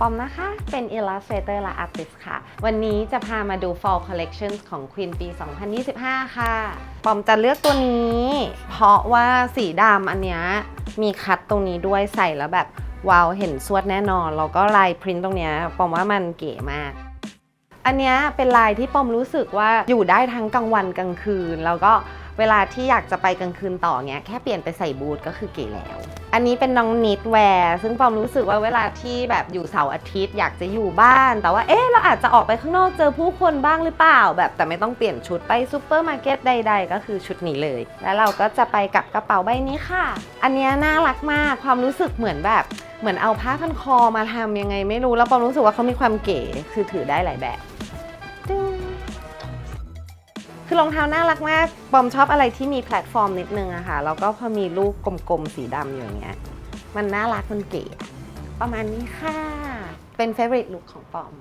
ปอมนะคะ เป็น Illustrator และ Artist ค่ะ วันนี้จะพามาดู Fall Collections ของ Queen ปี 2025 ค่ะ ปอมจะเลือกตัวนี้ เพราะว่าสีดำอันเนี้ยมีคัดตรงนี้ด้วยใส่แล้วแบบว้าวเห็นสวดแน่นอน แล้วก็ลายพรินต์ตรงเนี้ยปอมว่ามันเก๋มาก อันเนี้ยเป็นลายที่ปอมรู้สึกว่าอยู่ได้ทั้งกลางวันกลางคืน แล้วก็เวลาที่อยากจะไปกลางคืนต่อเนี้ยแค่เปลี่ยนไปใส่บูทก็คือเก๋แล้ว อันนี้เป็นน้องนิดแวร์ซึ่งปอมรู้สึกว่าเวลาที่แบบอยู่เสาร์อาทิตย์อยากจะอยู่บ้าน แต่ว่าเอ๊ะเราอาจจะออกไปข้างนอกเจอผู้คนบ้างหรือเปล่า แบบแต่ไม่ต้องเปลี่ยนชุดไปซูเปอร์มาร์เก็ตใด ๆ ก็คือชุดนี้เลย แล้วเราก็จะไปกับกระเป๋าใบนี้ค่ะ อันเนี้ยน่ารักมากความรู้สึกเหมือนแบบเหมือนเอาผ้าพันคอมาทำยังไงไม่รู้แล้วปอมรู้สึกว่าเขามีความเก๋คือถือได้หลายแบบ ตึ้งคือรองเท้าน่ารักมาก ปอมชอบอะไรที่มีแพลตฟอร์มนิดนึงอะค่ะ แล้วก็พอมีลูกกลมๆ สีดำอยู่อย่างเงี้ย มันน่ารักมันเก๋ ประมาณนี้ค่ะ เป็นเฟเวอร์ลุคของปอม